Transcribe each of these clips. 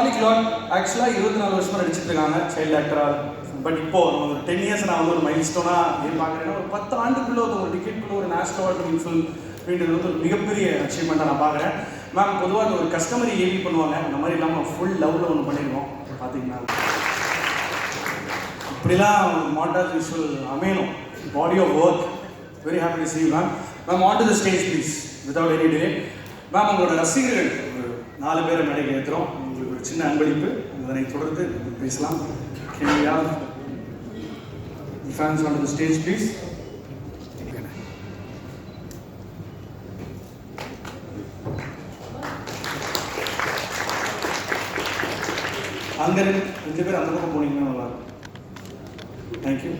Charlie Claude ஆக்சுவலாக இருபத்தி நாலு வருஷமாக நடிச்சிட்டு இருக்காங்க சைல்டு ஆக்டராக பட் இப்போ ஒரு டென் இயர்ஸ் நான் வந்து ஒரு மைல் ஸ்டோனாக ஏன் பார்க்குறேன்னா ஒரு பத்து ஆண்டுக்குள்ளே ஒரு ஒரு டிக்கெட்டுக்குள்ள ஒரு நேஷனல் அவார்டு வின் அப்படின்றது வந்து ஒரு மிகப்பெரிய அச்சீவ்மெண்ட்டாக நான் பார்க்குறேன். மேம் பொதுவாக அந்த ஒரு கஸ்டமர் ஏவி பண்ணுவாங்க. அந்த மாதிரி இல்லாமல் ஃபுல் லெவலில் ஒன்று பண்ணியிருக்கோம் பார்த்தீங்கன்னா இப்படிலாம் மாண்டாஸ் விஷுவல் அமையணும். Body of work very happy to see ma'am ma'am on to the stage please without any delay ma'am உங்களோட ரசிகர்கள் ஒரு நாலு பேரை மேடைக்கு ஏற்றுறோம் சின்ன அன்பளிப்பு. அதனை தொடர்ந்து பேசலாம். Fans on to the stage please அங்கே ரெண்டு பேர் அந்த பக்கம் போனீங்கன்னா நல்லா இருக்கும். தேங்க்யூ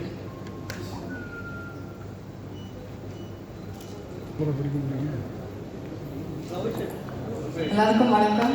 எல்லாருக்கும் வணக்கம்.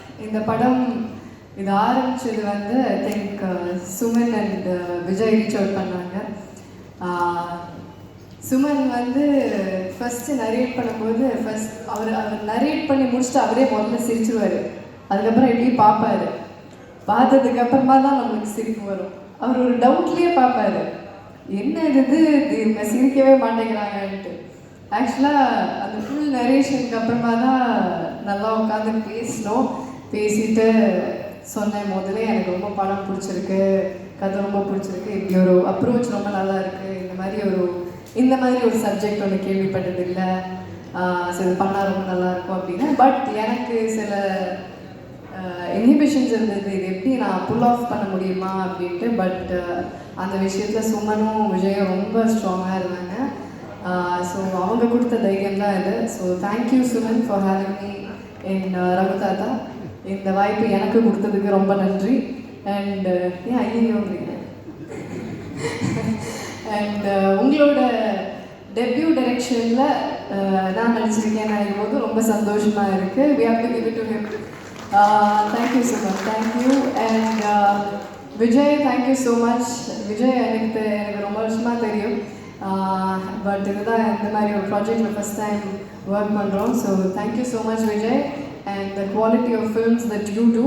இந்த படம் இது ஆரம்பிச்சது வந்து I think uh, Suman and uh, Vijay reach out பண்ணாங்க. சுமன் வந்து ஃபஸ்ட்டு நரேட் பண்ணும்போது ஃபஸ்ட் அவர் அவர் நரேட் பண்ணி முடிச்சுட்டு அவரே முதல்ல சிரிச்சுவார் அதுக்கப்புறம் எப்படி பார்ப்பாரு. பார்த்ததுக்கப்புறமா தான் நம்மளுக்கு சிரிப்பு வரும். அவர் ஒரு டவுட்லேயே பார்ப்பாரு. என்ன இது இது இவங்க சிரிக்கவே மாட்டேங்கிறாங்கன்ட்டு. ஆக்சுவலாக அந்த ஃபுல் நரேஷனுக்கு அப்புறமா தான் நல்லா உட்காந்து பேசினோம். பேசிட்டு சொன்னேன் முதல்ல எனக்கு ரொம்ப படம் பிடிச்சிருக்கு கதை ரொம்ப பிடிச்சிருக்கு இப்படி ஒரு அப்ரோச் ரொம்ப நல்லா இருக்கு இந்த மாதிரி ஒரு இந்த மாதிரி ஒரு சப்ஜெக்ட் ஒன்று கேள்விப்பட்டது இல்லை ஸோ இது பண்ணால் ரொம்ப நல்லா இருக்கும் அப்படின்னு. பட் எனக்கு சில இன்ஹிபிஷன்ஸ் இருந்தது. இது எப்படி நான் புல் ஆஃப் பண்ண முடியுமா அப்படின்ட்டு பட் அந்த விஷயத்தில் சுமனும் விஜயும் ரொம்ப ஸ்ட்ராங்காக இருந்தாங்க. ஸோ அவங்க கொடுத்த தைரியம் தான் இது so thank you Suman for having me in Raghuthatha. இந்த வாய்ப்பு எனக்கு கொடுத்ததுக்கு ரொம்ப நன்றி. அண்ட் uh, ஏன் ஐயோங்கிறீங்க அண்ட் uh, உங்களோட டெபியூ டைரக்ஷனில் uh, நான் நடிச்சிருக்கேன் நினைக்கும் போது ரொம்ப சந்தோஷமாக இருக்குது we have to give to him thank you so much thank you and Vijay thank you so much Vijay எனக்கு எனக்கு ரொம்ப வருஷமாக தெரியும். பட் இதுதான் இந்த மாதிரி ஒரு ப்ராஜெக்டில் ஃபஸ்ட் டைம் ஒர்க் பண்ணுறோம் so thank you so much Vijay. And the quality of films that you do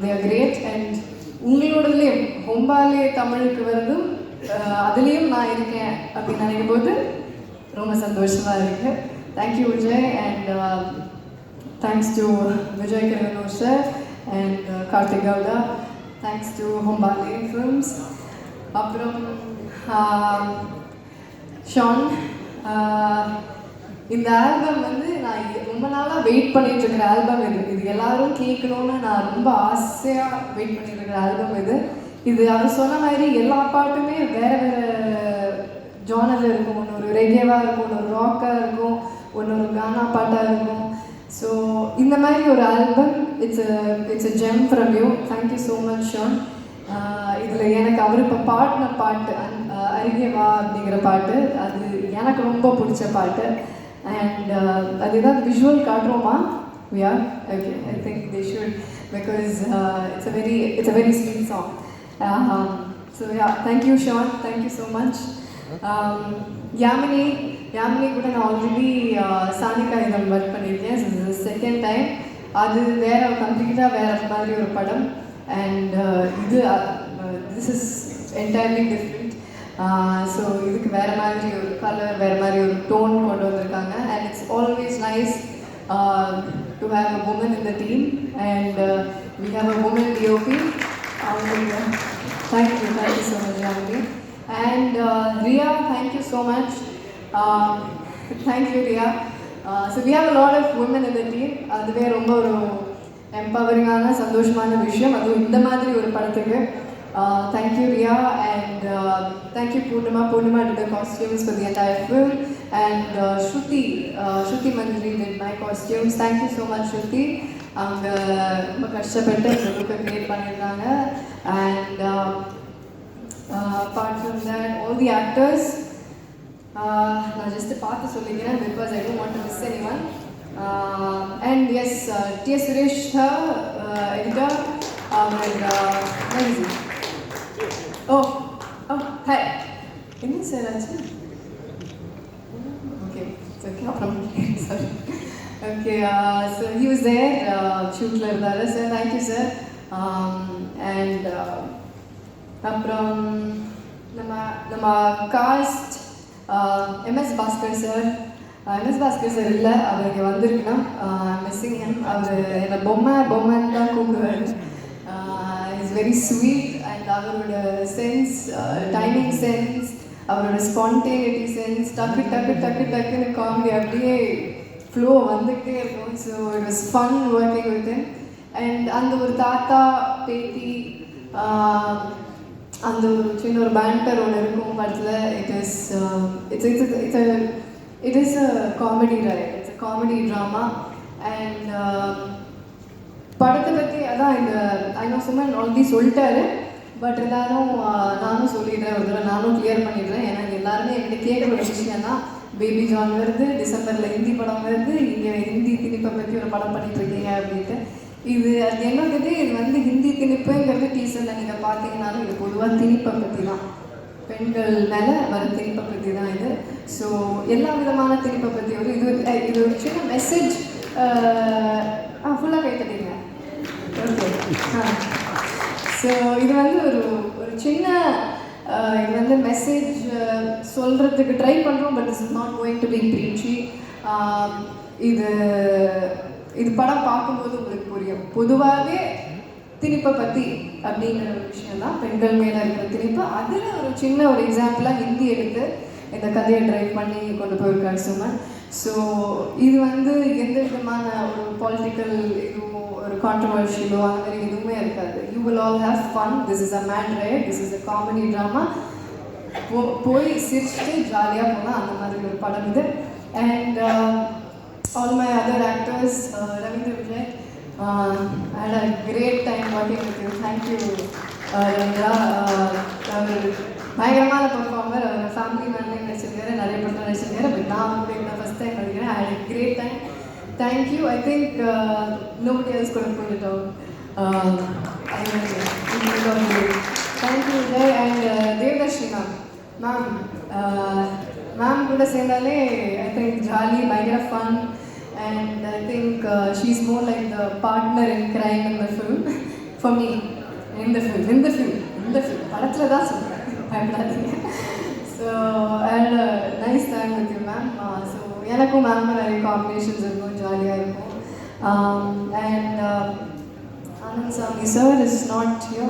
they are great and உங்களோடதுலேயும் ஹொம்பாலே தமிழுக்கு வருதும் அஹ், அதுலேயும் நான் இருக்கேன் அப்படின்னு நினைக்கும் போது ரொம்ப சந்தோஷமாக இருக்குது thank you Vijay and thanks to Vijay Kiragandur sir and Karthik Gowda thanks to Hombale films அப்புறம் ஆஹ், ஷான் ஆஹ், இந்த ஆல்பம் வந்து நான் ரொம்ப நாளாக வெயிட் பண்ணிட்டு இருக்கிற ஆல்பம் இது. இது எல்லாரும் கேட்கணும்னு நான் ரொம்ப ஆசையாக வெயிட் பண்ணிட்டு இருக்கிற ஆல்பம் இது. இது அவர் சொன்ன மாதிரி எல்லா பாட்டுமே வேற வேற ஜானர் இருக்கும். ஒன்று ஒரு ரெகேவாக இருக்கும் ஒன்று ஒரு ராக்காக இருக்கும் ஒன்று ஒரு கானா பாட்டாக இருக்கும். ஸோ இந்த மாதிரி ஒரு album it's it's a gem from you thank you so much Sean இதில் எனக்கு அவர் இப்போ பாடின பாட்டு அன்- அருகே வா அப்படிங்கிற பாட்டு அது எனக்கு ரொம்ப பிடிச்ச பாட்டு. அண்ட் அது ஏதாவது visual காட்டுறோமா yeah okay I think they should because it's a very it's a very sweet song so yeah thank you Sean thank you so much Yamini Yamini கூட நான் ஆல்ரெடி சானிகா இதழ் ஒர்க் பண்ணியிருக்கேன். செகண்ட் டைம் அது வேற கம்ப்ளீட்டாக வேற மாதிரி ஒரு படம். அண்ட் uh, இது this is entirely different so இதுக்கு வேற மாதிரி ஒரு கலர் வேறு மாதிரி ஒரு டோன் கொண்டு வந்திருக்காங்க. And it's always nice to have a woman in the team thank we thank you so much, அவங்க And uh, so thank you and much. Uh, so much Ria. Uh, Ria so we have a lot of women in the team. அதுவே ரொம்ப ஒரு எம்பவரிங்கான சந்தோஷமான விஷயம் அதுவும் இந்த மாதிரி ஒரு படத்துக்கு thank you Ria and thank you Poornima Poornima did the costumes for the entire film. And uh, Shruti uh, Shruti Manjari did my costumes. Thank you அவங்க uh, ரொம்ப கஷ்டப்பட்டு இந்த புக்கை க்ரியேட் பண்ணியிருந்தாங்க. And apart from that all the actors நான் just பார்த்து சொல்லிக்கிறேன் because I don't want to miss any one and S T S Suresh editor our magazine oh oh hi என்ன சார் ஆச்சு ஓகே ஓகே அப்புறம் sir okay sir he was there ஷூட்டில் இருந்தார் sir thank you sir and அப்புறம் நம்ம நம்ம cast MS Bhaskar sir MS Bhaskar sir இல்லை. அவர் இங்கே வந்திருக்குன்னா மிஸ்ஸிங் ஹம் அவர் என்னை பொம்மை பொம்மைன்னு தான் கூப்பிடுவார். இஸ் வெரி ஸ்வீட் அவரோட சென்ஸ் டைமிங் சென்ஸ் அவரோட ஸ்பான்டேனிட்டி சென்ஸ் டக்கு டக்கு டக்கு டக்குன்னு காமெடி அப்படியே ஃப்ளோ வந்துகிட்டே இருக்கும். So it was fun working with and அந்த ஒரு தாத்தா பேத்தி uh, அந்த ஒரு சின்ன ஒரு பேண்டர் ஒன்று இருக்கும் படத்தில். It is it's it's it's it is a comedy right it's a comedy drama and படத்தை பற்றி அதான் இந்த ஐநோ சுமன் ஆல்ரெடி சொல்லிட்டாரு. பட் இருந்தாலும் நானும் சொல்லிடுறேன் ஒரு தடவை நானும் கிளியர் பண்ணிடுறேன். ஏன்னா எல்லாருமே என்கிட்ட கேட்குற ஒரு விஷயம் தான் பேபி ஜான் வருது டிசம்பரில் ஹிந்தி படம் வருது இங்கே ஹிந்தி திணிப்பை பற்றி ஒரு படம் பண்ணிட்டு இருக்கீங்க அப்படின்ட்டு. இது அது என்னது இது வந்து ஹிந்தி திணிப்புங்கிறது டீசரில் நீங்கள் பார்த்தீங்கன்னாலும் இது பொதுவாக திணிப்பை பற்றி தான் பெண்கள் மேலே வர திணிப்பை பற்றி தான் இது. ஸோ எல்லா விதமான திணிப்பை பற்றி ஒரு இது ஒரு- இது ஒரு சின்ன மெசேஜ் ஆ ஃபுல்லாக கைத்தட்டீங்க ஓகே ஆ. ஸோ இது வந்து ஒரு ஒரு சின்ன இது வந்து மெசேஜ் சொல்கிறதுக்கு ட்ரை பண்ணுறோம் but is not going to be preachy இது இது படம் பார்க்கும்போது உங்களுக்கு புரியும். பொதுவாகவே திணிப்பை பற்றி அப்படிங்கிற ஒரு விஷயம் தான். பெண்கள் மேலே இருக்கிற திணிப்பு. அதில் ஒரு சின்ன ஒரு எக்ஸாம்பிளாக ஹிந்தி எடுத்து இந்த கதையை ட்ரைவ் பண்ணி கொண்டு போயிருக்காரு சுமன். ஸோ இது வந்து எந்த விதமான ஒரு பொலிட்டிக்கல் இதுவோ ஒரு கான்ட்ரவர்ஷியலோ அந்த மாதிரி எதுவும் இருக்காது. You will all have fun this is a man right this is a comedy drama போ போய் சிரிச்சுட்டு ஜாலியாக போகலாம் அந்த மாதிரி ஒரு படம் இது. And all my other actors Ravindra Vijay and a great time working with you thank you Ravindra அவர் பயங்கரமான பர்ஃபார்மர் அவர் ஃபேமிலி மேன்லையும் நடிச்சிருக்காரு? நிறைய படம் நடிச்சிருக்காரு. பட் நான் வந்து இந்த ஃபஸ்ட் டைம் நடிக்கிறேன்? I had great time thank you I think nobody else கூட போயிட்டோம். Thank you Vijay and Devadarshini ma'am ma'am ma'am கூட சேர்ந்தாலே ஐ திங்க் ஜாலி பயங்கர fun and I think she's more like the partner in crime இந்த the for me இந்த film இந்த film இந்த film படத்தில் தான் சொல்கிறேன் பயப்படாதீங்க so and nice time with you ma'am so எனக்கும் மேம் நிறைய காம்பினேஷன்ஸ் இருக்கும் ஜாலியாக இருக்கும் and Anand Sami sir is not you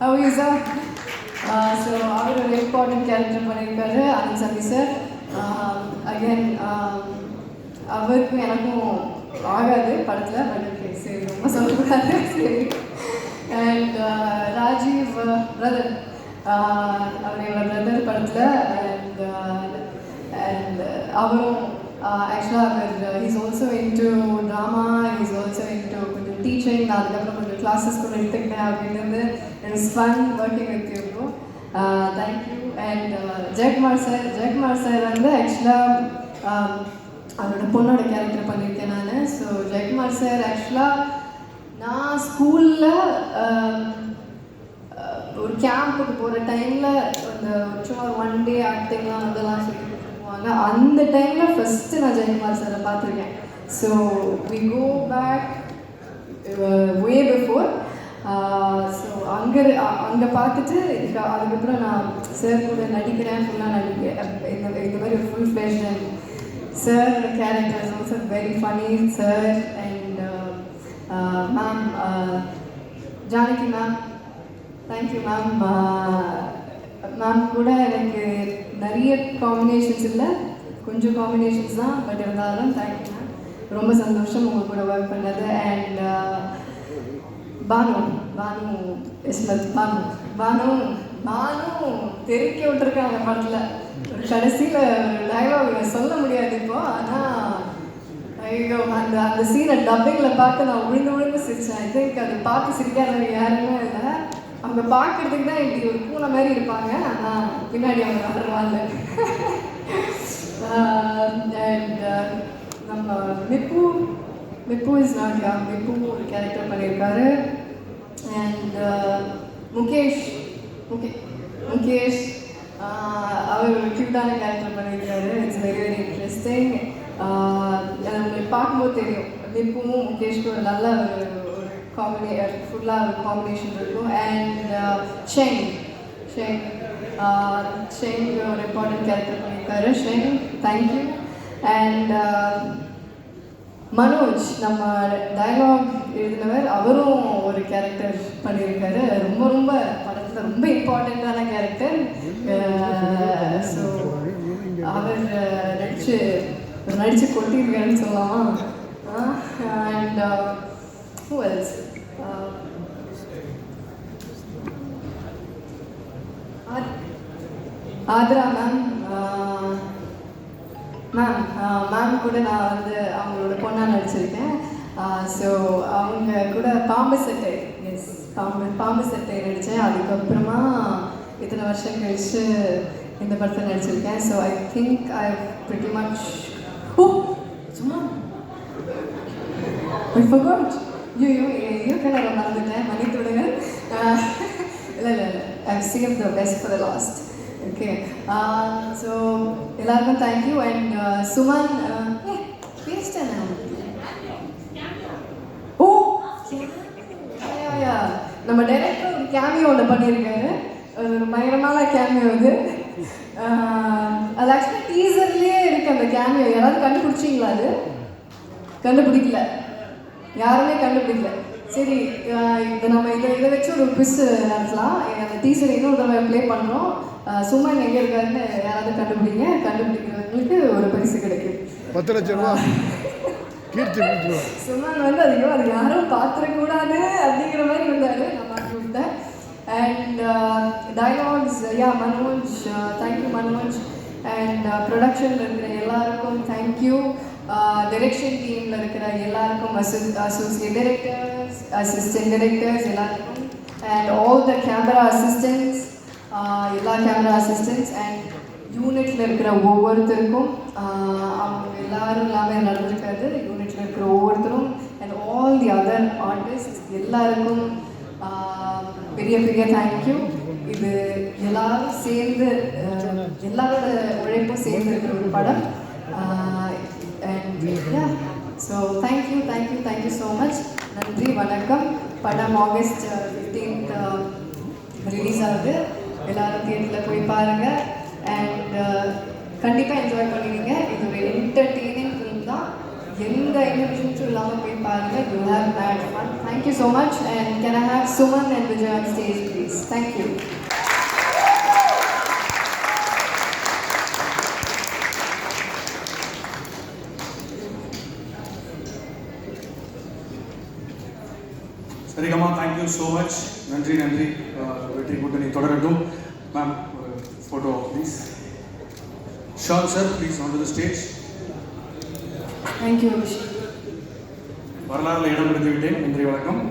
have you sir so அவர் ஒரு இம்பார்ட்டன்ட் கேரக்டர் பண்ணியிருக்காரு ஆனந்த் சாமி சார் அகேன் அவருக்கும் எனக்கும் ஆகாது படத்தில் பட் ஓகே சரி ரொம்ப சொல்லக்கூடாது சரி. அண்ட் ராஜீவ் பிரதர் அவர் என்னோட பிரதர் படத்தில் அண்ட் அண்ட் அவரும் ஆக்சுவலாக அவர் is also into drama is also into teaching நான் அதுக்கப்புறம் கொஞ்சம் கிளாஸஸ் கூட எடுத்துக்கிட்டேன் அப்படின்னு it's fun working with you bro thank you and Jayakumar sir Jayakumar sir வந்து ஆக்சுவலாக um, அவரோட பொண்ணோட கேரக்டர் பண்ணியிருக்கேன் நான். ஸோ ஜெயக்குமார் சார் ஆக்சுவலாக நான் ஸ்கூலில் ஒரு கேம்புக்கு போகிற டைமில் அந்த சும்மா ஒன் டே ஆக்டிங்லாம் அதெல்லாம் சொல்லி கொடுத்துருவாங்க. அந்த டைமில் ஃபஸ்ட்டு நான் ஜெயக்குமார் சாரை பார்த்துருக்கேன். So we go back way before so அங்கே அங்கே பார்த்துட்டு அதுக்கப்புறம் நான் சார் கூட நடிக்கிறேன் ஃபுல்லாக நடிக்க இந்த இந்த மாதிரி full ஃப்ளேஷன் sir character is also very funny sir and ma'am Janaki ma'am thank you ma'am ma'am கூட எனக்கு நிறைய காம்பினேஷன்ஸ் இல்லை. கொஞ்சம் காம்பினேஷன்ஸ் தான் பட் இருந்தாலும் தேங்க்யூ மேம் ரொம்ப சந்தோஷம் உங்கள் கூட ஒர்க் பண்ணது அண்ட் uh, பானு பானு இஸ்மத் பானு பானு பானு தெருக்கி விட்டுருக்காங்க படத்தில் ஒரு கடைசியில் டைலாக் சொல்ல முடியாது இப்போ ஆனால் ஐயோ அந்த அந்த சீனை டப்பிங்கில் பார்த்து நான் விழுந்து விழுந்து சிரிச்சேன். ஐ திங்க் அது பார்த்து சிரிக்காதவங்க யாருமே இல்லை. அவங்க பார்க்கறதுக்கு தான் இப்படி ஒரு பூனை மாதிரி இருப்பாங்க. ஆனால் பின்னாடி அவங்க வருவாங்க அண்ட் uh, நம்ம மிப்பு மிப்பு இஸ் நாட் யா மிப்பு ஒரு கேரக்டர் பண்ணியிருக்காரு அண்ட் முகேஷ் முகே முகேஷ் ஆஹ் அவர் ஒரு க்யூட்டான கேரக்டர் பண்ணியிருக்காரு இட்ஸ் வெரி வெரி இன்ட்ரெஸ்டிங் உங்களுக்கு பார்க்கும்போது தெரியும். மிப்புவும் முகேஷ்க்கும் ஒரு நல்ல ஒரு ஒரு காம்பினே ஃபுல்லாக ஒரு காம்பினேஷன் இருக்கும். அண்ட் ஷெங் ஷெங் ஷெங் ஒரு இம்பார்ட்டன்ட் கேரக்டர் பண்ணியிருக்காரு. Sheng thank you and Manoj நம்ம டயலாக் எழுதினவர் அவரும் ஒரு கேரக்டர் பண்ணியிருக்காரு. ரொம்ப ரொம்ப படத்தில் ரொம்ப இம்பார்ட்டண்ட்டான கேரக்டர் ஸோ அவர் நடிச்சு நடிச்சு கொட்டியிருக்காருன்னு சொல்லலாம். And who else Athra ma'am ma'am ma'am uh, கூட நான் வந்து அவங்களோட பொண்ணாக நடிச்சிருக்கேன். Uh, ஸோ அவங்க கூட பாம்பு சட்டை எஸ் பாம்பு பாம்பு சட்டை நடித்தேன் அதுக்கப்புறமா இத்தனை வருஷம் கழிச்சு இந்த படத்தில் நடிச்சிருக்கேன். So I think I pretty much oh சும்மா. I forgot. ஐயோ ஐயோ கலரை மறந்துட்டேன். மன்னித்து விடுங்க இல்லை இல்லை இல்லை. I save the best for the last okay so எல்லாருக்கும் தேங்க்யூ அண்ட் சுமன் பேசிட்டேன் ஓ நம்ம டைரக்டர் ஒரு கேமியோ ஒன்று பண்ணியிருக்காரு. அது ஒரு பயங்கரமான கேமியோ இது. Uh, அது ஆக்சுவலாக டீசர்லேயே இருக்கு அந்த கேமியோ யாராவது கண்டுபிடிச்சிங்களா அது? கண்டுபிடிக்கல. யாருமே கண்டுபிடிக்கல. சரி uh, இதை இது நம்ம இதை இதை வச்சு ஒரு குவிஸ் நடத்தலாம். அந்த டீசர் இன்னொரு தடவை ப்ளே பண்ணுறோம் சுமன் எங்கே இருக்காருன்னு யாராவது கண்டுபிடிங்க. கண்டுபிடிக்கிறவங்களுக்கு ஒரு பரிசு கிடைக்கும். பத்து லட்சம் ரூபா. கீர்த்தி சுமன் வந்து ஐயோ அது யாரும் பார்த்துடக்கூடாது அப்படிங்கிற மாதிரி வந்தார். நான் மாற்றி விட்டேன் and dialogues yeah Manoj thank you Manoj and ப்ரொடக்ஷனில் இருக்கிற எல்லாருக்கும் தேங்க்யூ டைரெக்ஷன் டீமில் இருக்கிற எல்லாருக்கும் அசோ அசோசியேட் டைரக்டர்ஸ் அசிஸ்டன்ட் டைரக்டர்ஸ் எல்லாருக்கும். And all the camera assistants எல்லா கேமரா அசிஸ்டன்ஸ் அண்ட் யூனிட்டில் இருக்கிற ஒவ்வொருத்தருக்கும் அவங்க எல்லாரும் எல்லாமே நடந்திருக்காது யூனிட்டில் இருக்கிற ஒவ்வொருத்தரும் and all the other artist எல்லாருக்கும் பெரிய பெரிய தேங்க்யூ இது எல்லாரும் சேர்ந்து எல்லாரோட உழைப்பும் சேர்ந்து இருக்கிற ஒரு படம். And so thank you thank you thank you so much நன்றி வணக்கம். படம் ஆகஸ்ட் ஃபிஃப்டீன்த் ரிலீஸ் ஆகுது. எல்லாரும் தியேட்டரில் போய் பாருங்கள் அண்ட் uh, கண்டிப்பாக என்ஜாய் பண்ணுவீங்க இது ஒரு என்டர்டெய்னிங் ஃபிலிம் தான். எந்த இன்ஹிபிஷன்ஸும் இல்லாமல் போய் பாருங்கள் you have had fun thank you so much and can I have Suman and Vijay on stage please thank you you so much நன்றி நன்றி. வெற்றி கூட்டணி தொடரட்டும். மேம் ஒரு photo please Shaan sir please on to the stage thank you வரலாறுல இடம் எடுத்து விட்டேன். நன்றி வணக்கம்.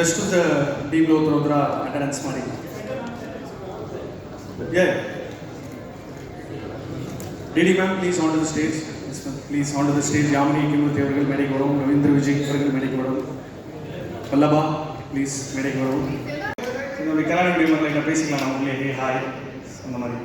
ரெஸ்ட் த டீம் லோத்ரோத்ரா அட்டனன்ஸ் ಮಾಡಿ Yeah. DD ma'am please on to the stage please on to the stage Yamini கிமுத்தி அவர்கள் மேடைக்கு வரவும் ரவீந்திர விஜய் அவர்கள் மேடைக்கு வரவும் பல்லபா ப்ளீஸ் மேடைக்கு வரவும் இந்த மாதிரி முடிவு என்ன பேசிக்கலாம் நான் உங்களே ஹாய் அந்த மாதிரி